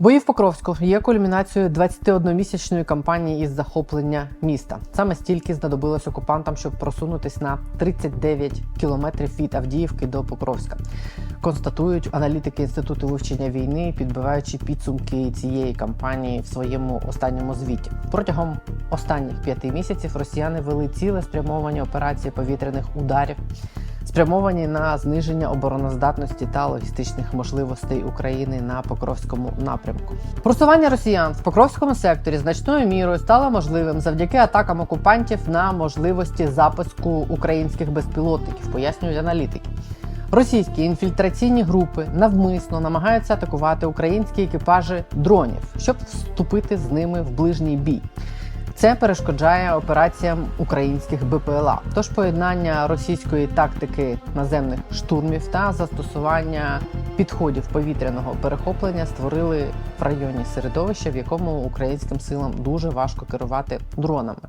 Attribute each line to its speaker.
Speaker 1: Бої в Покровську є кульмінацією 21-місячної кампанії із захоплення міста. Саме стільки знадобилось окупантам, щоб просунутись на 39 кілометрів від Авдіївки до Покровська. Констатують аналітики інституту вивчення війни, підбиваючи підсумки цієї кампанії в своєму останньому звіті. Протягом останніх п'яти місяців росіяни вели ціле спрямовані операції повітряних ударів спрямовані на зниження обороноздатності та логістичних можливостей України на Покровському напрямку. Просування росіян в Покровському секторі значною мірою стало можливим завдяки атакам окупантів на можливості запуску українських безпілотників, пояснюють аналітики. Російські інфільтраційні групи навмисно намагаються атакувати українські екіпажі дронів, щоб вступити з ними в ближній бій. Це перешкоджає операціям українських БПЛА. Тож поєднання російської тактики наземних штурмів та застосування підходів повітряного перехоплення створили в районі середовище, в якому українським силам дуже важко керувати дронами.